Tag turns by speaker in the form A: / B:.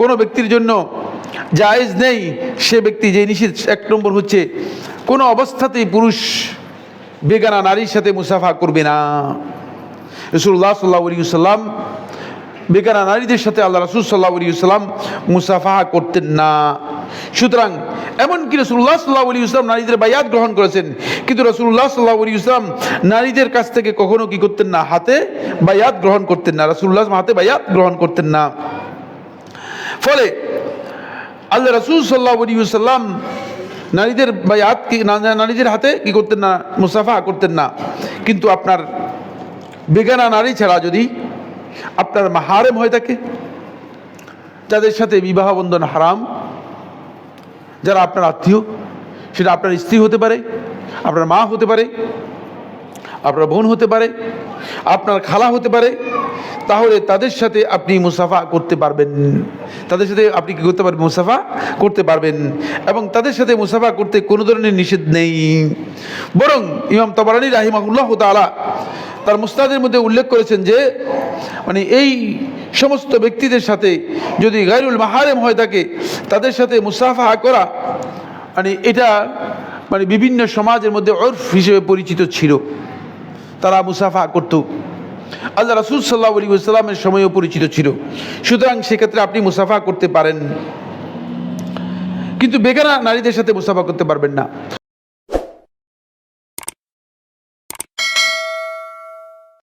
A: কোনো ব্যক্তির জন্য জায়েজ নেই, সে ব্যক্তি যে নিষেধ, এক নম্বর হচ্ছে কোনো অবস্থাতেই পুরুষ বেগানা নারীর সাথে মুসাফা করবে না। রসুল্লাহ সাল্লাহ সাল্লাম বেগানা নারীদের সাথে আল্লাহ রসুল সাল্লাহ সাল্লাম মুসাফাহা করতেন না। সুতরাং এমনকি রসুল্লাহ সাল্লাহ আলী নারীদের বায়াত গ্রহণ করেছেন, কিন্তু রসুল্লাহ সাল্লাহ আলী নারীদের কাছ থেকে কখনো কি করতেন না, হাতে বায়াত গ্রহণ করতেন না। রসুল্লাহ হাতে বায়াত গ্রহণ করতেন না। ফলে আল্লাহ রসুল সাল্লাহ সাল্লাম নারীদের কি নারীদের হাতে কি করতেন না? মুসাফা করতেন না। কিন্তু আপনার বেগানা নারী ছাড়া যদি আপনার মাহারেম হয়ে থাকে যাদের সাথে বিবাহ বন্ধন হারাম, যারা আপনার আত্মীয়, সেটা আপনার স্ত্রী হতে পারে, আপনার মা হতে পারে, আপনার বোন হতে পারে, আপনার খালা হতে পারে তাহলে তাদের সাথে আপনি মুসাফা করতে পারবেন। তাদের সাথে আপনি কি করতে পারবেন? মুসাফা করতে পারবেন। এবং তাদের সাথে মুসাফা করতে কোনো ধরনের নিষেধ নেই। বরং ইমাম তবরানি রাহিমাহুল্লাহ তালা তার মুস্তাদের মধ্যে উল্লেখ করেছেন যে মানে এই সমস্ত ব্যক্তিদের সাথে যদি গাইরুল মাহারেম হয়ে থাকে তাদের সাথে মুসাফা করা মানে এটা মানে বিভিন্ন সমাজের মধ্যে অর্ফ হিসেবে পরিচিত ছিল। তারা মুসাফা করত। আল্লাহ রাসুল সাল্লাহ আলী সাল্লামের সময়ও পরিচিত ছিল। সুতরাং সেক্ষেত্রে আপনি মুসাফা করতে পারেন। কিন্তু বেগানা নারীদের সাথে মুসাফা করতে পারবেন না।